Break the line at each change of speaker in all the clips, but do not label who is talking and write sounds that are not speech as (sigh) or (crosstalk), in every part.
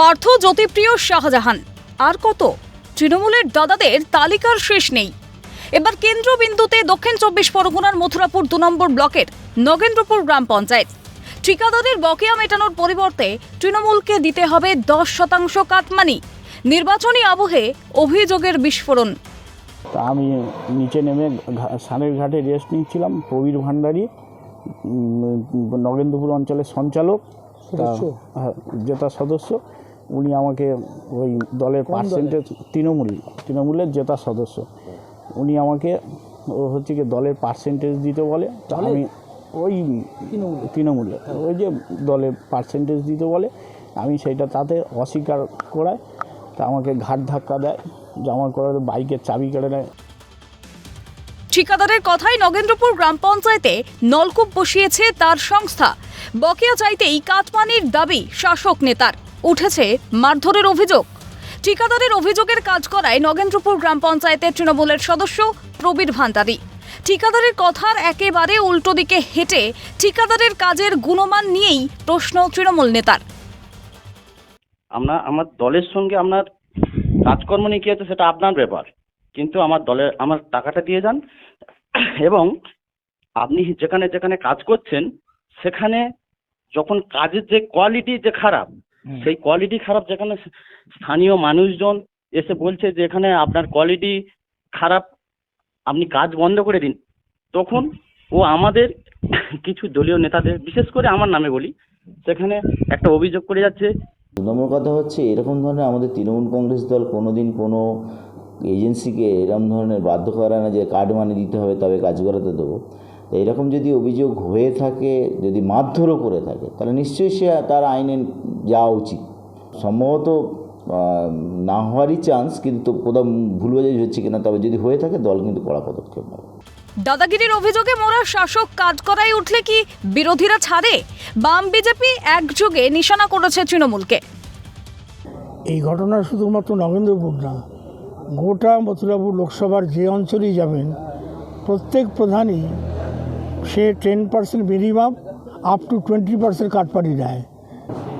পার্থ জ্যোতিপ্রিয় শাহজাহান। আর কত? তৃণমূলের দাদাদের তালিকার শেষ নেই। এবার কেন্দ্রবিন্দুতে দক্ষিণ চব্বিশ পরগনার মথুরাপুর দু নম্বর ব্লকের নগেন্দ্রপুর গ্রাম পঞ্চায়েত। ঠিকাদারের বকেয়া মেটানোর পরিবর্তে তৃণমূলকে দিতে হবে দশ শতাংশ কাটমানি। নির্বাচনী আবহে অভিযোগের বিস্ফোরণ।
তা আমি নিচে নেমে সানের ঘাটে রেস্ট নিচ্ছিলাম প্রবীর ভান্ডারী নগেন্দ্রপুর অঞ্চলের সঞ্চালক জেতা সদস্য। উনি আমাকে ওই দলের পার্সেন্টেজ তৃণমূল তৃণমূলের জেতা সদস্য। উনি আমাকে ও হচ্ছে কি দলের পার্সেন্টেজ দিতে বলে আমি ওই তৃণমূলে ওই যে দলের পার্সেন্টেজ দিতে বলে আমি সেইটা তাতে অস্বীকার করায় তা আমাকে ঘাট ধাক্কা দেয় জামা করে বাইকের চাবি কেড়ে নেয়।
ঠিকাদারের কথায় নগেন্দ্রপুর গ্রাম পঞ্চায়েতে নলকূপ বসিয়েছে তার সংস্থা। বকেয়া চাইতেই কাটমানির দাবি শাসক নেতার। উঠেছে মারধরের অভিযোগ। ঠিকাদারের অভিযোগের কাজ করায় নগেন্দ্রপুর গ্রাম পঞ্চায়েতের তৃণমূলের সদস্য প্রবীর ভান্ডারী। ঠিকাদারের কথার একেবারে উল্টো দিকে হেঁটে ঠিকাদারের কাজের গুণমান নিয়েই প্রশ্ন তৃণমূল নেতার।
আমরা, আমার দলের সঙ্গে আপনার কাজকর্ম নিয়ে কী আছে সেটা আপনার ব্যাপার। কিন্তু আমার দলের আমার টাকাটা দিয়ে যান। এবং আপনি যেখানে যেখানে কাজ করছেন, সেখানে যখন কাজের যে কোয়ালিটি যে খারাপ সেই কোয়ালিটি খারাপ যেখানে স্থানীয় মানুষজন এসে বলছে যে এখানে আপনার কোয়ালিটি খারাপ আপনি কাজ বন্ধ করে দিন। তখন ও আমাদের (coughs) কিছু দলীয় নেতাদের বিশেষ করে আমার নামে বলি সেখানে একটা অভিযোগ করে যাচ্ছে।
দু নম্বর কথা হচ্ছে এরকম ধরনের আমাদের তৃণমূল কংগ্রেস দল কোনো দিন কোনো এজেন্সিকে এরকম ধরনের বাধ্য করে না যে কার্ড মানি দিতে হবে তবে কাজ করাতে দেবো। এরকম যদি অভিযোগ হয়ে থাকে যদি মারধরও করে থাকে তাহলে নিশ্চয়ই সে তার আইনে যাওয়া উচিত। সম্ভবত না হওয়ারই চান্স কিন্তু কোথাও ভুল বোঝাই হচ্ছে কিনা তবে যদি হয়ে থাকে দল কিন্তু কড়া পদক্ষেপ নেবে।
দাদাগিরির অভিযোগে মোরা শাসক কাজ করাই উঠলে কি বিরোধীরা ছাড়ে? বাম বিজেপি একযোগে নিশানা করেছে তৃণমূলকে।
এই ঘটনা শুধুমাত্র নগেন্দ্রপুর না গোটা মথুরাপুর লোকসভার যে অঞ্চলেই যাবেন প্রত্যেক প্রধানই সে ten percent minimum up to twenty percent কাটপানি দেয়।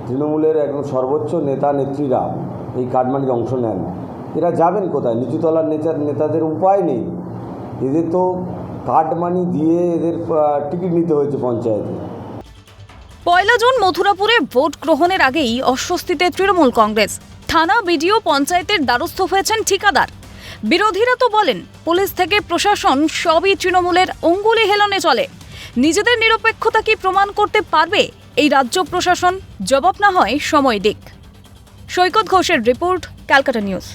তৃণমূলের একদম সর্বোচ্চ নেতা নেত্রীরা এই কাটমানিতে অংশ নেন। এরা যাবেন কোথায়? নিচুতলার নেতা নেতাদের উপায় নেই। এদের তো কাটমানি দিয়ে এদের টিকিট নিতে হয়েছে পঞ্চায়েতে।
পয়লা জুন মথুরাপুরে ভোট গ্রহণের আগেই অস্বস্তিতে তৃণমূল কংগ্রেস। থানা বিডিও পঞ্চায়েতের দ্বারস্থ হয়েছেন ঠিকাদার। বিরোধীরা তো বলেন, পুলিশ থেকে প্রশাসন সবই তৃণমূলের অঙ্গুলি হেলনে চলে। নিজেদের নিরপেক্ষতা কি প্রমাণ করতে পারবে? এই রাজ্য প্রশাসন, জবাব না হয় সময় দিক। সৈকত ঘোষের রিপোর্ট, ক্যালকাটা নিউজ।